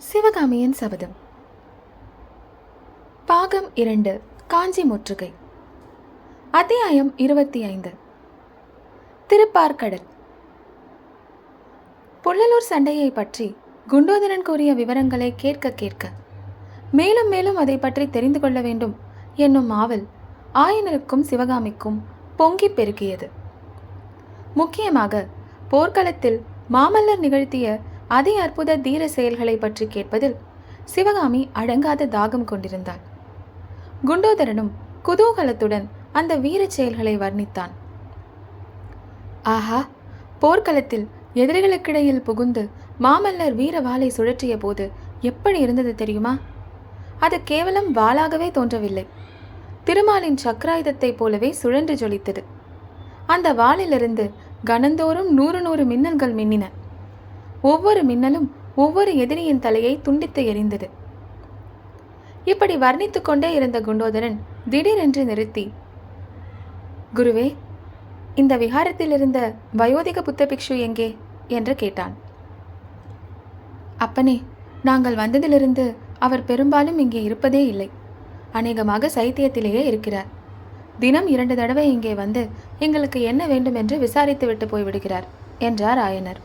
சிவகாமியின் சபதம். பாகம் இரண்டு காஞ்சி முற்றுகை. அத்தியாயம் இருபத்தி ஐந்து. திருப்பார்கடல். புள்ளலூர் சண்டையை பற்றி குண்டோதரன் கூறிய விவரங்களை கேட்க கேட்க மேலும் மேலும் அதை பற்றி தெரிந்து கொள்ள வேண்டும் என்னும் ஆவல் ஆயனருக்கும் சிவகாமிக்கும் பொங்கிப் பெருகியது. முக்கியமாக போர்க்களத்தில் மாமல்லர் நிகழ்த்திய அதே அற்புத தீர செயல்களை பற்றி கேட்பதில் சிவகாமி அடங்காத தாகம் கொண்டிருந்தாள். குண்டோதரனும் குதூகலத்துடன் அந்த வீரச் செயல்களை வர்ணித்தான். ஆஹா போர்க்களத்தில் எதிரிகளுக்கிடையில் புகுந்து மாமல்லர் வீர வாளை சுழற்றிய போது எப்படி இருந்தது தெரியுமா? அது கேவலம் வாளாகவே தோன்றவில்லை. திருமாலின் சக்கராயுதத்தைப் போலவே சுழன்று ஜொலித்தது. அந்த வாளிலிருந்து கணந்தோறும் நூறு நூறு மின்னல்கள் மின்னின. ஒவ்வொரு மின்னலும் ஒவ்வொரு எதிரியின் தலையை துண்டித்து எறிந்தது. இப்படி வர்ணித்து கொண்டே இருந்த குண்டோதரன் திடீரென்று நிறுத்தி குருவே இந்த விகாரத்தில் இருந்த வயோதிக புத்த பிக்ஷு எங்கே? என்று கேட்டான். அப்பனே நாங்கள் வந்ததிலிருந்து அவர் பெரும்பாலும் இங்கே இருப்பதே இல்லை. அநேகமாக சைத்தியத்திலேயே இருக்கிறார். தினம் இரண்டு தடவை இங்கே வந்து எங்களுக்கு என்ன வேண்டும் என்று விசாரித்துவிட்டு போய்விடுகிறார் என்றார் ஆயனர்.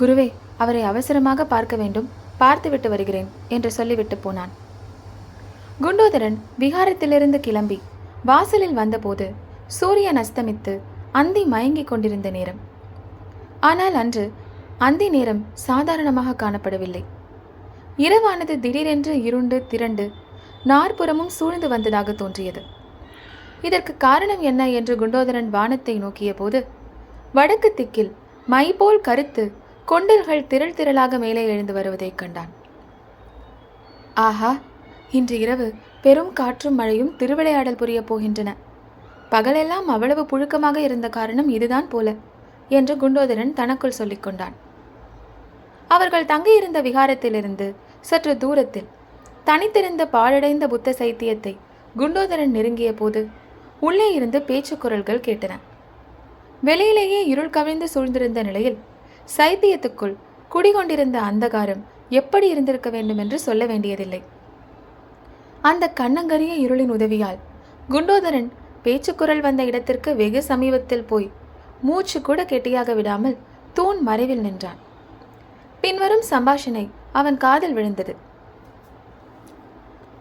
குருவே அவரை அவசரமாக பார்க்க வேண்டும் பார்த்துவிட்டு வருகிறேன் என்று சொல்லிவிட்டு போனான். குண்டோதரன் விகாரத்திலிருந்து கிளம்பி வாசலில் வந்தபோது சூரியன் அஸ்தமித்து அந்தி மயங்கிக் கொண்டிருந்த நேரம். ஆனால் அன்று அந்தி நேரம் சாதாரணமாக காணப்படவில்லை. இரவானது திடீரென்று இருண்டு திரண்டு நாற்புறமும் சூழ்ந்து வந்ததாக தோன்றியது. இதற்கு காரணம் என்ன என்று குண்டோதரன் வானத்தை நோக்கிய போது வடக்கு திக்கில் மை போல் கருத்து கொண்டல்கள் திரள் திரளாக மேலே எழுந்து வருவதைக் கண்டான். ஆஹா இன்று இரவு பெரும் காற்றும் மழையும் திருவிளையாடல் புரியப் போகின்றன. பகலெல்லாம் அவ்வளவு புழுக்கமாக இருந்த காரணம் இதுதான் போல என்று குண்டோதரன் தனக்குள் சொல்லிக் கொண்டான். அவர்கள் தங்கியிருந்த விகாரத்திலிருந்து சற்று தூரத்தில் தனித்திருந்த பாழடைந்த புத்த சைத்தியத்தை குண்டோதரன் நெருங்கிய போது உள்ளே இருந்து பேச்சு குரல்கள் கேட்டன. வெளியிலேயே இருள் கவிழ்ந்து சூழ்ந்திருந்த நிலையில் சைத்தியத்துக்குள் குடிகொண்டிருந்த அந்தகாரம் எப்படி இருந்திருக்க வேண்டும் என்று சொல்ல வேண்டியதில்லை. அந்த கண்ணங்கரிய இருளின் உதவியால் குண்டோதரன் பேச்சுக்குரல் வந்த இடத்திற்கு வெகு சமீபத்தில் போய் மூச்சு கூட கெட்டியாக விடாமல் தூண் மறைவில் நின்றான். பின்வரும் சம்பாஷணை அவன் காதில் விழுந்தது.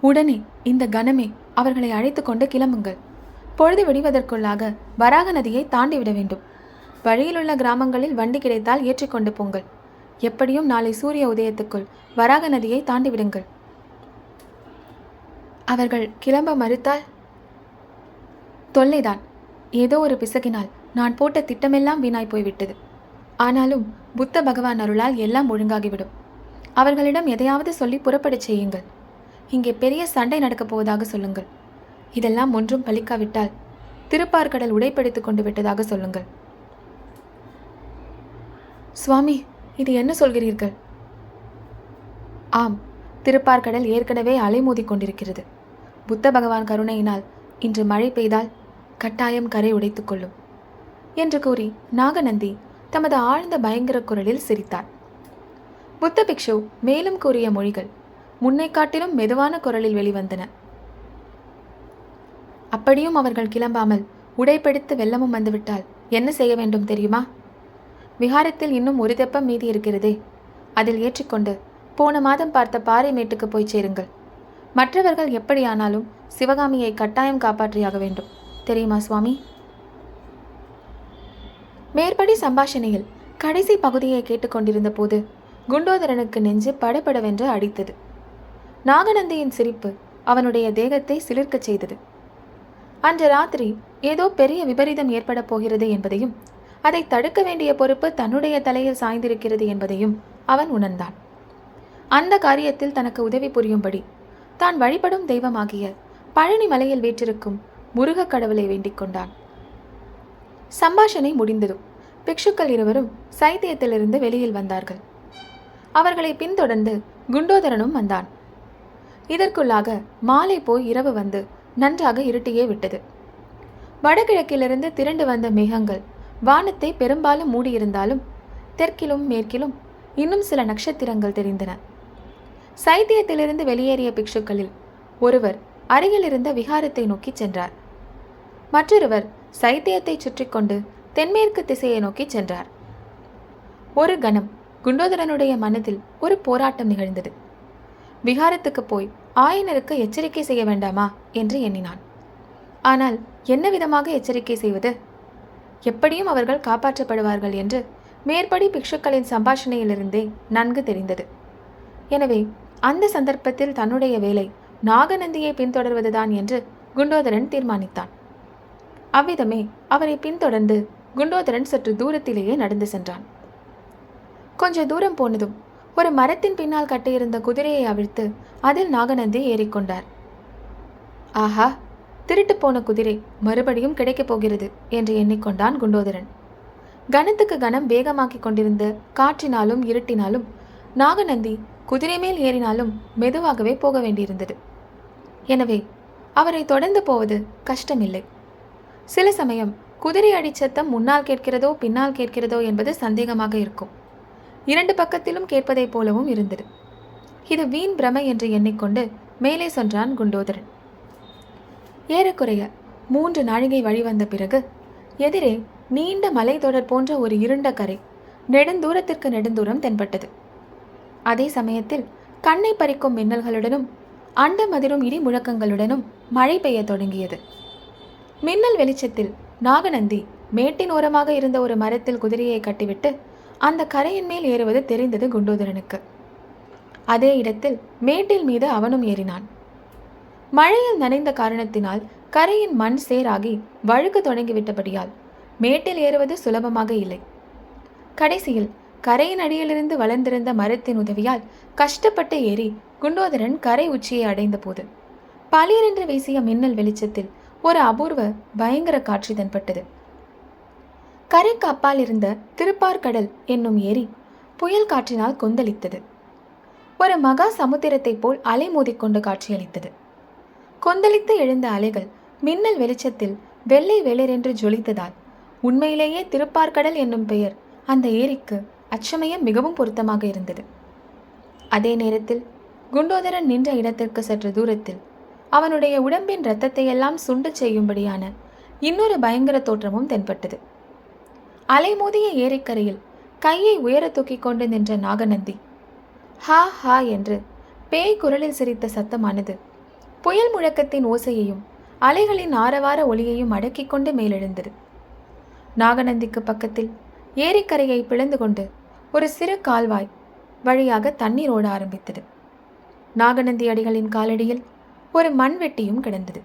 உடனே இந்த கணமே அவர்களை அழைத்து கொண்டு கிளம்புங்கள். பொழுது விடிவதற்குள்ளாக வராக நதியை தாண்டிவிட வேண்டும். வழியிலுள்ள கிராமங்களில் வண்டி கிடைத்தால் ஏற்றிக்கொண்டு போங்கள். எப்படியும் நாளை சூரிய உதயத்துக்குள் வராக நதியை தாண்டிவிடுங்கள் அவர்கள் கிளம்ப மறுத்தால் தொல்லைதான். ஏதோ ஒரு பிசகினால் நான் போட்ட திட்டமெல்லாம் வீணாய் போய்விட்டது. ஆனாலும் புத்த பகவான் அருளால் எல்லாம் ஒழுங்காகிவிடும். அவர்களிடம் எதையாவது சொல்லி புறப்படச் செய்யுங்கள். இங்கே பெரிய சண்டை நடக்கப் போவதாக சொல்லுங்கள். இதெல்லாம் ஒன்றும் பலிக்காவிட்டால் திருப்பார்கடல் உடைப்படுத்திக் கொண்டு விட்டதாக சொல்லுங்கள். சுவாமி இது என்ன சொல்கிறீர்கள்? ஆம் திருப்பார்கடல் ஏற்கனவே அலைமோதிக் கொண்டிருக்கிறது. புத்த பகவான் கருணையினால் இன்று மழை பெய்தால் கட்டாயம் கரை உடைத்துக் கொள்ளும் என்று கூறி நாகநந்தி தமது ஆழ்ந்த பயங்கர குரலில் சிரித்தார். புத்த பிக்ஷு மேலும் கூறிய மொழிகள் முன்னை காட்டிலும் மெதுவான குரலில் வெளிவந்தன. அப்படியும் அவர்கள் கிளம்பாமல் உடைப்படுத்து வெள்ளமும் வந்துவிட்டால் என்ன செய்ய வேண்டும் தெரியுமா? விகாரத்தில் இன்னும் ஒரு தெப்பம் மீதி இருக்கிறதே. அதில் ஏற்றிக்கொண்டு போன மாதம் பார்த்த பாறை மேட்டுக்கு போய் சேருங்கள். மற்றவர்கள் எப்படியானாலும் சிவகாமியை கட்டாயம் காப்பாற்றியாக வேண்டும். தெரியுமா சுவாமி? மேற்படி சம்பாஷணையில் கடைசி பகுதியை கேட்டுக்கொண்டிருந்த போது குண்டோதரனுக்கு நெஞ்சு படபடவென்று அடித்தது. நாகநந்தியின் சிரிப்பு அவனுடைய தேகத்தை சிலிர்க்கச் செய்தது. அன்று ராத்திரி ஏதோ பெரிய விபரீதம் ஏற்படப் போகிறது என்பதையும் அதை தடுக்க வேண்டிய பொறுப்பு தன்னுடைய தலையில் சாய்ந்திருக்கிறது என்பதையும் அவன் உணர்ந்தான். அந்த காரியத்தில் தனக்கு உதவி புரியும்படி தான் வழிபடும் தெய்வமாகிய பழனி மலையில் வீற்றிருக்கும் முருகக் கடவுளை வேண்டிக் கொண்டான். சம்பாஷணை முடிந்ததும் பிக்ஷுக்கள் இருவரும் சைத்தியத்திலிருந்து வெளியில் வந்தார்கள். அவர்களை பின்தொடர்ந்து குண்டோதரனும் வந்தான். இதற்குள்ளாக மாலை போய் இரவு வந்து நன்றாக இருட்டியே விட்டது. வடகிழக்கிலிருந்து திரண்டு வந்த மேகங்கள் வானத்தை பெரும்பாலும் மூடியிருந்தாலும் தெற்கிலும் மேற்கிலும் இன்னும் சில நட்சத்திரங்கள் தெரிந்தன. சைத்தியத்திலிருந்து வெளியேறிய பிக்ஷுக்களில் ஒருவர் அருகில் இருந்த விகாரத்தை நோக்கி சென்றார். மற்றொருவர் சைத்தியத்தை சுற்றி கொண்டு தென்மேற்கு திசையை நோக்கி சென்றார். ஒரு கணம் குண்டோதரனுடைய மனதில் ஒரு போராட்டம் நிகழ்ந்தது. விகாரத்துக்கு போய் ஆயனருக்கு எச்சரிக்கை செய்ய வேண்டாமா என்று எண்ணினான். ஆனால் என்ன விதமாக எச்சரிக்கை செய்வது? எப்படியும் அவர்கள் காப்பாற்றப்படுவார்கள் என்று மேற்படி பிக்ஷுக்களின் சம்பாஷணையிலிருந்தே நன்கு தெரிந்தது. எனவே அந்த சந்தர்ப்பத்தில் தன்னுடைய வேலை நாகநந்தியை பின்தொடர்வதுதான் என்று குண்டோதரன் தீர்மானித்தான். அவ்விதமே அவரை பின்தொடர்ந்து குண்டோதரன் சற்று தூரத்திலேயே நடந்து சென்றான். கொஞ்ச தூரம் போனதும் ஒரு மரத்தின் பின்னால் கட்டியிருந்த குதிரையை அவிழ்த்து அதில் நாகநந்தி ஏறிக்கொண்டார். ஆஹா! திருட்டு போன குதிரை மறுபடியும் கிடைக்கப் போகிறது என்று எண்ணிக்கொண்டான் குண்டோதரன். கணத்துக்கு கணம் வேகமாக்கிக் கொண்டிருந்த காற்றினாலும் இருட்டினாலும் நாகநந்தி குதிரை மேல் ஏறினாலும் மெதுவாகவே போக வேண்டியிருந்தது. எனவே அவரை தொடர்ந்து போவது கஷ்டமில்லை. சில சமயம் குதிரை அடிச்சத்தம் முன்னால் கேட்கிறதோ பின்னால் கேட்கிறதோ என்பது சந்தேகமாக இருக்கும். இரண்டு பக்கத்திலும் கேட்பதைப் போலவும் இருந்தது. இது வீண் பிரமை என்று எண்ணிக்கொண்டு மேலே சென்றான் குண்டோதரன். ஏறக்குறைய மூன்று நாழிகை வழிவந்த பிறகு எதிரே நீண்ட மலைத்தொடர் போன்ற ஒரு இருண்ட கரை நெடுந்தூரத்திற்கு நெடுந்தூரம் தென்பட்டது. அதே சமயத்தில் கண்ணை பறிக்கும் மின்னல்களுடனும் அண்டமதிரும் இடி முழக்கங்களுடனும் மழை பெய்யத் தொடங்கியது. மின்னல் வெளிச்சத்தில் நாகநந்தி மேட்டின் ஓரமாக இருந்த ஒரு மரத்தில் குதிரையை கட்டிவிட்டு அந்த கரையின் மேல் ஏறுவது தெரிந்தது குண்டோதரனுக்கு. அதே இடத்தில் மேட்டில் மீது அவனும் ஏறினான். மழையில் நனைந்த காரணத்தினால் கரையின் மண் சேராகி வழுக்க தொடங்கிவிட்டபடியால் மேட்டில் ஏறுவது சுலபமாக இல்லை. கடைசியில் கரையின் அடியிலிருந்து வளர்ந்திருந்த மரத்தின் உதவியால் கஷ்டப்பட்டு ஏறி குண்டோதரன் கரை உச்சியை அடைந்தபோது பளிரென்று வீசிய மின்னல் வெளிச்சத்தில் ஒரு அபூர்வ பயங்கர காட்சி தென்பட்டது. கரைக்கு அப்பால் இருந்த திருப்பார்கடல் என்னும் ஏரி புயல் காற்றினால் கொந்தளித்தது. ஒரு மகா சமுத்திரத்தைப் போல் அலை மோதிக்கொண்டு காட்சியளித்தது. கொந்தளித்து எழுந்த அலைகள் மின்னல் வெளிச்சத்தில் வெள்ளை வெளிரென்று ஜொலித்ததால் உண்மையிலேயே திருப்பார்கடல் என்னும் பெயர் அந்த ஏரிக்கு அச்சமயம் மிகவும் பொருத்தமாக இருந்தது. அதே நேரத்தில் குண்டோதரன் நின்ற இடத்திற்கு சற்று தூரத்தில் அவனுடைய உடம்பின் இரத்தத்தையெல்லாம் சுண்டு செய்யும்படியான இன்னொரு பயங்கர தோற்றமும் தென்பட்டது. அலைமோதிய ஏரிக்கரையில் கையை உயர தூக்கிக் கொண்டு நின்ற நாகநந்தி ஹா ஹா என்று பேய் குரலில் சிரித்த சத்தமானது புயல் முழக்கத்தின் ஓசையையும் அலைகளின் ஆரவார ஒளியையும் அடக்கிக் கொண்டு மேலெழுந்தது. நாகநந்திக்கு பக்கத்தில் ஏரிக்கரையை பிளந்து கொண்டு ஒரு சிறு கால்வாய் வழியாக தண்ணீர் ஓட ஆரம்பித்தது. நாகநந்தி அடிகளின் காலடியில் ஒரு மண்வெட்டியும் கிடந்தது.